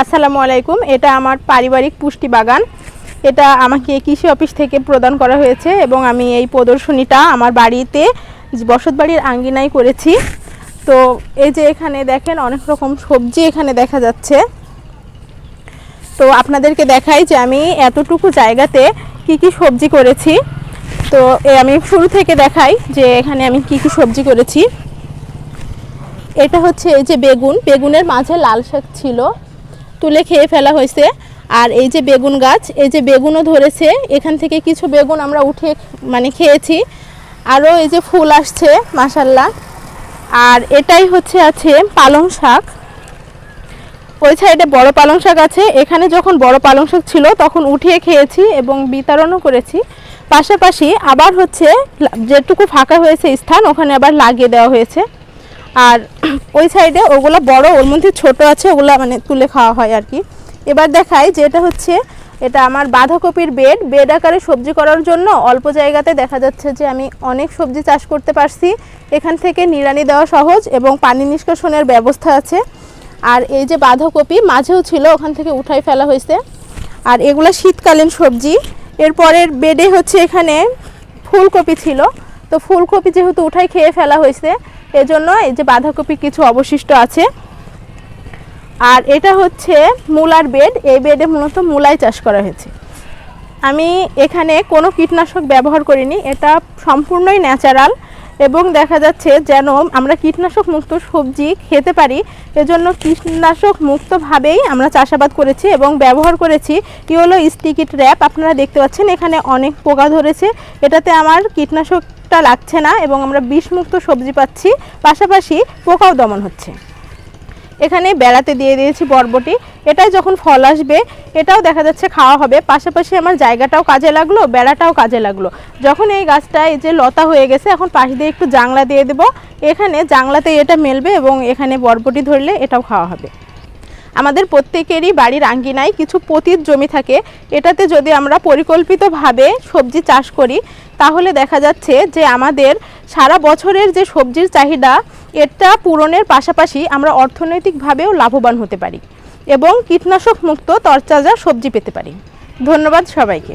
আসসালামু আলাইকুম, এটা আমার পারিবারিক পুষ্টি বাগান। এটা আমাকে কৃষি অফিস থেকে প্রদান করা হয়েছে এবং আমি এই প্রদর্শনীটা আমার বাড়িতে বসত বাড়ির আঙ্গিনায় করেছি। তো এই যে এখানে দেখেন অনেক রকম সবজি এখানে দেখা যাচ্ছে। তো আপনাদেরকে দেখাই যে আমি এতটুকু জায়গাতে কি কি সবজি করেছি। তো এ আমি শুরু থেকে দেখাই যে এখানে আমি কি কি সবজি করেছি। এটা হচ্ছে এই যে বেগুন। বেগুনের মাঝে লাল শাক ছিল। তুলে খেয়ে ফেলা হয়েছে। আর এই যে বেগুন গাছ, এই যে বেগুনও ধরেছে। এখান থেকে কিছু বেগুন আমরা উঠে মানে খেয়েছি। আরও এই যে ফুল আসছে মাসাল্লাহ আর এটাই হচ্ছে আছে পালং শাক। ওই সাইডে বড় পালং শাক আছে। এখানে যখন বড় পালং শাক ছিল, তখন উঠিয়ে খেয়েছি এবং বিতরণও করেছি। পাশাপাশি আবার হচ্ছে, যেটুকু ফাঁকা হয়েছে স্থান, ওখানে আবার লাগিয়ে দেওয়া হয়েছে। আর ওই সাইডে ওগুলো বড়, ওর মধ্যে ছোট আছে, ওগুলো মানে তুলে খাওয়া হয় আর কি। এবার দেখাই যে এটা হচ্ছে, এটা আমার বাঁধাকপির বেড। বেড আকারে সবজি করার জন্য অল্প জায়গাতে দেখা যাচ্ছে যে আমি অনেক সবজি চাষ করতে পারছি। এখান থেকে নিড়ানি দেওয়া সহজ এবং পানি নিষ্কাশনের ব্যবস্থা আছে। আর এই যে বাঁধাকপি, মাঝেও ছিল, ওখান থেকে উঠাই ফেলা হয়েছে। আর এগুলো শীতকালীন সবজি। এরপরের বেডে হচ্ছে এখানে ফুলকপি ছিল। তো ফুলকপি যেহেতু উঠাই খেয়ে ফেলা হয়েছে, এজন্য এই যে বাঁধাকপি কিছু অবশিষ্ট আছে। আর এটা হচ্ছে মূলার বেড, এই বেডে মূলত মূলাই চাষ করা হয়েছে। আমি এখানে কোনো কীটনাশক ব্যবহার করিনি, এটা সম্পূর্ণই ন্যাচারাল। এবং দেখা যাচ্ছে যেন আমরা কীটনাশক মুক্ত সবজি খেতে পারি। এজন্য কীটনাশক মুক্তভাবেই আমরা চাষাবাদ করেছি এবং ব্যবহার করেছি। ইওলো স্টিকিট র্যাপ আপনারা দেখতে পাচ্ছেন, এখানে অনেক পোকা ধরেছে। এটাতে আমার কীটনাশকটা লাগছে না এবং আমরা বিষমুক্ত সবজি পাচ্ছি। পাশাপাশি পোকাও দমন হচ্ছে। এখানে বেড়াতে দিয়ে দিয়েছি বরবটি। এটাই যখন ফল আসবে, এটাও দেখা যাচ্ছে খাওয়া হবে। পাশাপাশি আমার জায়গাটাও কাজে লাগল, বেড়াটাও কাজে লাগল। যখন এই গাছটা এই যে লতা হয়ে গেছে, এখন পাশ দিয়ে একটু জাংলা দিয়ে দেবো। এখানে জাংলাতে এটা মেলবে এবং এখানে বরবটি ধরলে এটাও খাওয়া হবে। আমাদের প্রত্যেকেরই বাড়ির আঙ্গিনায় কিছু পতিত জমি থাকে। এটাতে যদি আমরা পরিকল্পিতভাবে সবজি চাষ করি, তাহলে দেখা যাচ্ছে যে আমাদের সারা বছরের যে সবজির চাহিদা, এটা পূরণের পাশাপাশি আমরা অর্থনৈতিকভাবেও লাভবান হতে পারি। এবং কীটনাশক মুক্ত তরচাজা সবজি পেতে পারি। ধন্যবাদ সবাইকে।